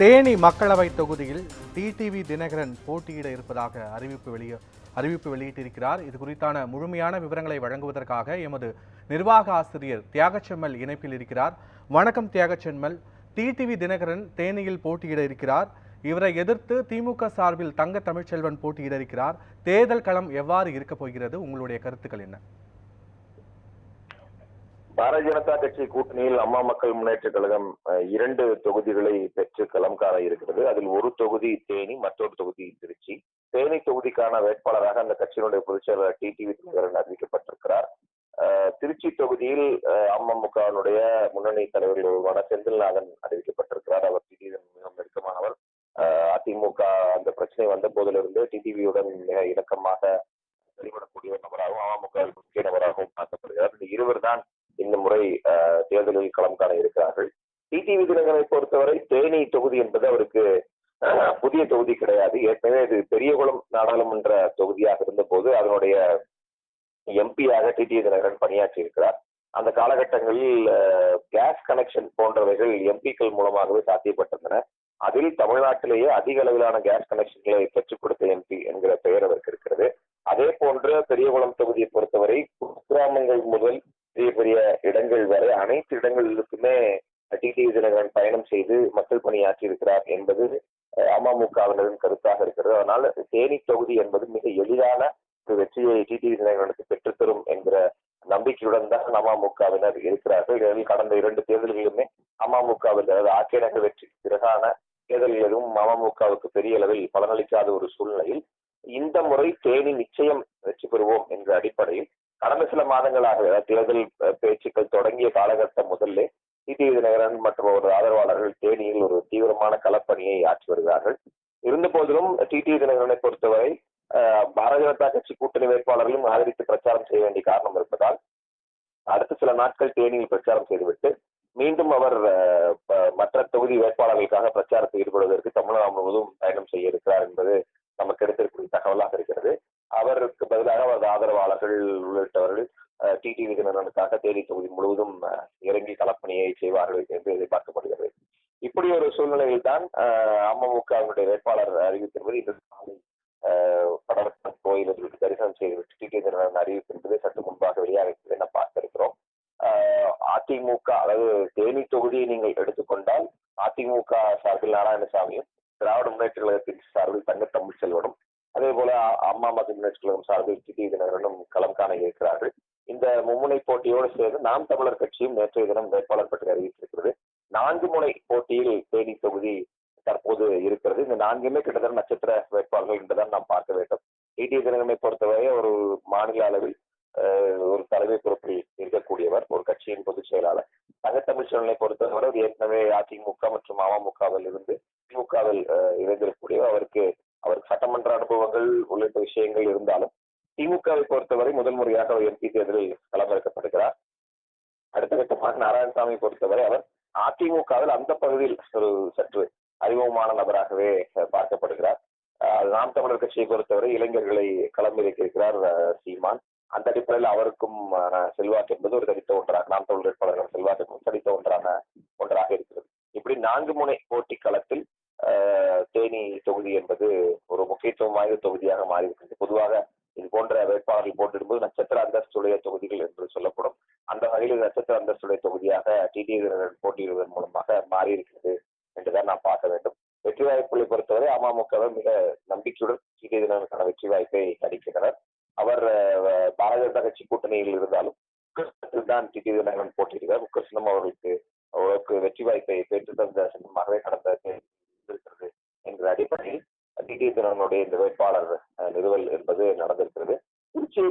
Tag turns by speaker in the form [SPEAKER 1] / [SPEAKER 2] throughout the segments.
[SPEAKER 1] தேனி மக்களவை தொகுதியில் டிடிவி தினகரன் போட்டியிட இருப்பதாக அறிவிப்பு வெளிய அறிவிப்பு வெளியிட்டிருக்கிறார். இது குறித்தான முழுமையான விவரங்களை வழங்குவதற்காக எமது நிர்வாக ஆசிரியர் தியாகச்செம்மல் இணைப்பில் இருக்கிறார். வணக்கம் தியாகச்செம்மல். டிடிவி தினகரன் தேனியில் போட்டியிட இருக்கிறார். இவரை எதிர்த்து திமுக சார்பில் தங்க தமிழ்ச்செல்வன் போட்டியிட இருக்கிறார். தேர்தல் களம் எவ்வாறு இருக்கப் போகிறது? உங்களுடைய கருத்துக்கள் என்ன?
[SPEAKER 2] பாரதிய ஜனதா கட்சி கூட்டணியில் அம்மா மக்கள் முன்னேற்ற கழகம் இரண்டு தொகுதிகளை பெற்று களம் காண இருக்கிறது. அதில் ஒரு தொகுதி தேனி மற்றொரு தொகுதி திருச்சி. தேனி தொகுதிக்கான வேட்பாளராக அந்த கட்சியினுடைய பொதுச் செயலாளர் டிடிவி தினகரன் அறிவிக்கப்பட்டிருக்கிறார். திருச்சி தொகுதியில் அமமுகவினுடைய முன்னணி தலைவர்கள் ஒருவரான செந்தில்நாதன் அறிவிக்கப்பட்டிருக்கிறார். அவர் டிடிவி மிகவும் நெருக்கமானவர். அதிமுக அந்த பிரச்சனை வந்த போதிலிருந்து டிடிவியுடன் மிக இணக்கமாக வெளிப்படக்கூடிய நபராகவும் அமமுக முக்கிய நபராகவும் பார்க்கப்படுகிறார். இந்த இருவர் தான் இந்த முறை தேர்தலில் களம் காண இருக்கிறார்கள். டிடிவி தினகரனை பொறுத்தவரை தேனி தொகுதி என்பது அவருக்கு புதிய தொகுதி கிடையாது. ஏற்கனவே இது பெரியகுளம் நாடாளுமன்ற தொகுதியாக இருந்தபோது அதனுடைய எம்பியாக டிடிவி தினகரன் பணியாற்றி இருக்கிறார். அந்த காலகட்டங்களில் கேஸ் கனெக்ஷன் போன்றவைகள் எம்பிக்கள் மூலமாகவே சாத்தியப்பட்டிருந்தன. அதில் தமிழ்நாட்டிலேயே அதிக அளவிலான கேஸ் கனெக்ஷன்களை பெற்றுக் கொடுத்த எம்பி என்கிற பெயர் அவருக்கு இருக்கிறது. அதே போன்று பெரியகுளம் தொகுதியை பொறுத்தவரை குக்கிராமங்கள் முதல் பெரிய பெரிய இடங்கள் வரை அனைத்து இடங்களிலுக்குமே டிடிவி தினகரன் பயணம் செய்து மக்கள் பணியாற்றி இருக்கிறார் என்பது அமமுகவினரின் கருத்தாக இருக்கிறது. அதனால் தேனி தொகுதி என்பது மிக எளிதான ஒரு வெற்றியை டிடிவி தினகரனுக்கு பெற்றுத்தரும் என்கிற நம்பிக்கையுடன் தான் அமமுகவினர் இருக்கிறார்கள். இதில் கடந்த இரண்டு தேர்தல்களிலுமே அமமுகவில் அதாவது ஆக்கே நகர் வெற்றிக்கு பிறகான தேர்தலில் எதுவும் அமமுகவுக்கு பெரிய அளவில் பலனளிக்காத ஒரு சூழ்நிலையில் இந்த முறை தேனி நிச்சயம் வெற்றி பெறுவோம் என்ற அடிப்படையில் கடந்த சில மாதங்களாக தேர்தல் பேச்சுக்கள் தொடங்கிய காலகட்டம் முதல்ல டிடிவி தினகரன் மற்றும் அவரது ஆதரவாளர்கள் தேனியில் ஒரு தீவிரமான களப்பணியை ஆற்றி வருகிறார்கள். இருந்த போதிலும் டிடி தினகரனை பொறுத்தவரை பாரதிய ஜனதா கட்சி கூட்டணி வேட்பாளர்களும் ஆதரித்து பிரச்சாரம் செய்ய வேண்டிய காரணம் இருப்பதால் அடுத்த சில நாட்கள் தேனியில் பிரச்சாரம் செய்துவிட்டு மீண்டும் அவர் மற்ற தொகுதி வேட்பாளர்களுக்காக பிரச்சாரத்தில் ஈடுபடுவதற்கு தமிழகம் முழுவதும் பயணம் செய்ய இருக்கிறார் என்பது நமக்கு கிடைத்திருக்கூடிய தகவலாக இருக்கிறது. அவருக்கு பதிலாக அவரது ஆதரவாளர்கள் உள்ளிட்டவர்கள் டிடி தினகரனுக்காக தேனி தொகுதி முழுவதும் செய்வார்கள் என்று எதிர்பார்க்கப்படுகிறது. இப்படி ஒரு சூழ்நிலையில் தான் அமமுகவினுடைய வேட்பாளர் அறிவித்திருப்பது இன்று காலை படவட்டம் கோயிலில் தரிசனம் செய்துவிட்டு டிடிவி தினகரன் அறிவித்திருப்பது சற்று முன்பாக வெளியாக இருக்கிறது என பார்த்திருக்கிறோம். ஆஹ் அதிமுக அதாவது தேனி தொகுதியை நீங்கள் எடுத்துக்கொண்டால் அதிமுக சார்பில் நாராயணசாமியும் திராவிட முன்னேற்ற கழகத்தின் சார்பில் தங்க தமிழ்ச்செல்வனும் அதே போல அம்மா மத்திய முன்னேற்ற கழகம் சார்பில் டிடி தினகரனும் களம் காண இருக்கிறார்கள். இந்த மும்முனை போட்டியோடு சேர்ந்து நாம் தமிழர் கட்சியும் நேற்றைய தினம் வேட்பாளர் பற்றி அறிவித்திருக்கிறது. நான்கு முனை போட்டியில் தேனி தொகுதி தற்போது இருக்கிறது. இந்த நான்குமே கிட்டத்தட்ட நட்சத்திர வேட்பாளர்கள் என்றுதான் நாம் பார்க்க வேண்டும். டிடி தினகரனை பொறுத்தவரை ஒரு மாநில அளவில் ஒரு தலைமை பொறுப்பில் இருக்கக்கூடியவர் ஒரு கட்சியின் பொதுச் செயலாளர். தங்கத்தமிழ் சூழலை பொறுத்தவரை அவர் ஏற்கனவே அதிமுக மற்றும் அமமுகவில் இருந்து திமுகவில் அஹ், இணைந்திருக்கக்கூடியவர். அவருக்கு அவருக்கு சட்டமன்ற அனுபவங்கள் உள்ளிட்ட விஷயங்கள் இருந்தாலும் திமுகவை பொறுத்தவரை முதல் முறையாக அவர் எம்பி தேர்தலில் களமிறக்கப்படுகிறார். அடுத்த கட்டமாக நாராயணசாமி பொறுத்தவரை அவர் அதிமுகவில் அந்த பகுதியில் ஒரு சற்று அறிமுகமான நபராகவே பார்க்கப்படுகிறார். நாம் தமிழர் கட்சியை பொறுத்தவரை இளைஞர்களை களமிறக்கியிருக்கிறார் சீமான். அந்த அடிப்படையில் அவருக்கும் செல்வாக்கு என்பது ஒரு தடித்த ஒன்றாக நாம் தமிழ் வேட்பாளர்கள் செல்வாக்கு தடித்த ஒன்றான ஒன்றாக இருக்கிறது. இப்படி நான்கு முனை போட்டி களத்தில் தேனி தொகுதி என்பது ஒரு முக்கியத்துவம் வாய்ந்த தொகுதியாக மாறியிருக்கிறது. பொதுவாக போன்ற வேட்பாளர்கள் போட்டியிடும்போது நட்சத்திர அந்தஸ்துடைய தொகுதிகள் என்று சொல்லப்படும். அந்த வகையில் நட்சத்திர அந்தஸ்துடைய தொகுதியாக டிடி போட்டியிடுவதன் மூலமாக மாறியிருக்கிறது என்றுதான் நாம் பார்க்க வேண்டும். வெற்றி வாய்ப்புகளை பொறுத்தவரை அமமுகவை மிக நம்பிக்கையுடன் டிடி தினகரனுக்கான வெற்றி வாய்ப்பை அளிக்கின்றனர். அவர் பாரத பாரதிய ஜனதா கட்சி கூட்டணியில் இருந்தாலும் தான் டிடி தினகரன் போட்டியிடுகிறார். உக்கரசினம் அவர்களுக்கு அவருக்கு வெற்றி வாய்ப்பை பெற்று தந்த சின்னமாகவே கடந்த இருக்கிறது என்ற அடிப்படையில் டிடி தினகரனுடைய இந்த வேட்பாளர் நிறுவல் என்பது நடந்திருக்கிறது.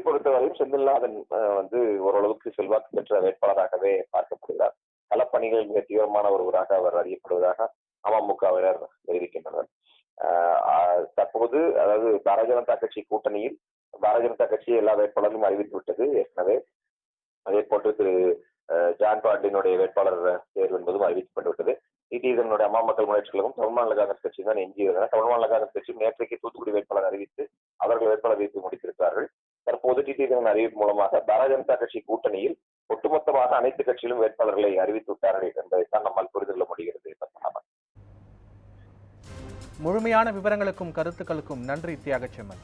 [SPEAKER 2] பொறுத்தவரையும் செந்தில்நாதன் வந்து ஓரளவுக்கு செல்வாக்கு பெற்ற வேட்பாளராகவே பார்க்கப்படுகிறார். களப்பணிகள் மிக தீவிரமான ஒருவராக அவர் அறியப்படுவதாக அமமுகவினர் தெரிவிக்கின்றனர். தற்போது அதாவது பாரதிய ஜனதா கட்சி கூட்டணியில் பாரதிய ஜனதா கட்சி எல்லா வேட்பாளர்களும் அறிவித்து விட்டது ஏற்கனவே. அதே போன்று திரு ஜான் பாண்டியனுடைய வேட்பாளர் தேர்வு என்பதும் அறிவிக்கப்பட்டு விட்டது. இதனுடைய அம்மா மக்கள் முன்னேற்ற கழகம் தமிழ் மாநில காங்கிரஸ் கட்சி தான் எஞ்சியிருந்தன. தமிழ் மாநில காங்கிரஸ் கட்சி நேற்றைக்கு தூத்துக்குடி வேட்பாளர் அறிவித்து அவர்கள் வேட்பாளர் அறிவித்து முடித்திருக்கிறார்கள். ஒதுக்கீட்டு டிடி அறிவிப்பு மூலமாக பாரதிய ஜனதா கட்சி கூட்டணியில் ஒட்டுமொத்தமாக அனைத்து கட்சியிலும் வேட்பாளர்களை அறிவித்து விட்டார்கள் என்பதைத்தான் நம்மால் புரிந்து கொள்ள முடிகிறது
[SPEAKER 1] முழுமையான விவரங்களுக்கும் கருத்துக்களுக்கும் நன்றி தியாகச்செம்மன்